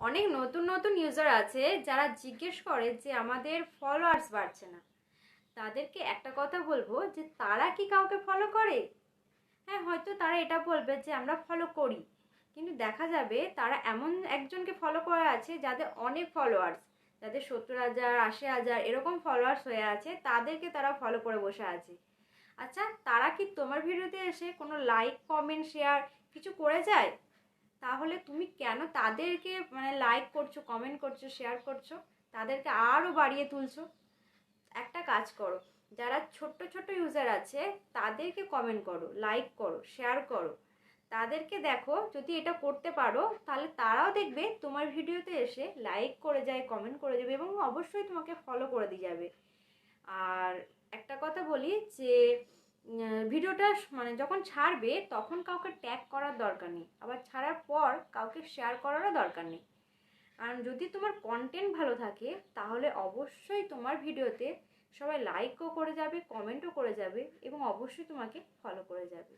অনেক নতুন নতুন ইউজার আছে যারা জিজ্ঞেস করে যে আমাদের ফলোয়ার্স বাড়ছে না। তাদেরকে একটা কথা বলব যে তারা কি কাউকে ফলো করে? হ্যাঁ হয়তো তারা এটা বলবে যে আমরা ফলো করি। কিন্তু দেখা যাবে তারা এমন একজনকে ফলো করে আছে যাদের অনেক ফলোয়ার্স যাদের সত্তর হাজার, আশি হাজার এরকম ফলোয়ার্স হয়ে আছে, তাদেরকে তারা ফলো করে বসে আছে। আচ্ছা তারা কি তোমার ভিডিওতে এসে কোনো লাইক কমেন্ট শেয়ার কিছু করে যায়? তাহলে তুমি কেন তাদেরকে মানে লাইক করছ কমেন্ট করছ শেয়ার করছ? তাদেরকে আরও বাড়িয়ে তুলছো? একটা কাজ করো, যারা ছোট্ট ছোট্ট ইউজার আছে, তাদেরকে কমেন্ট করো লাইক করো শেয়ার করো। তাদেরকে দেখো, যদি এটা করতে পারো, তাহলে তারাও দেখবে তোমার ভিডিওতে এসে লাইক করে যায় কমেন্ট করে যাবে এবং অবশ্যই তোমাকে ফলো করে দিয়ে যাবে। আর একটা কথা বলি যে ভিডিওটা মানে যখন ছাড়বে তখন কাউকে ট্যাগ করার দরকার নেই। আবার ছাড়ার পর কাউকে শেয়ার করারও দরকার নেই। আর যদি তোমার কন্টেন্ট ভালো থাকে, তাহলে অবশ্যই তোমার ভিডিওতে সবাই লাইকও করে যাবে কমেন্টও করে যাবে এবং অবশ্যই তোমাকে ফলো করে যাবে।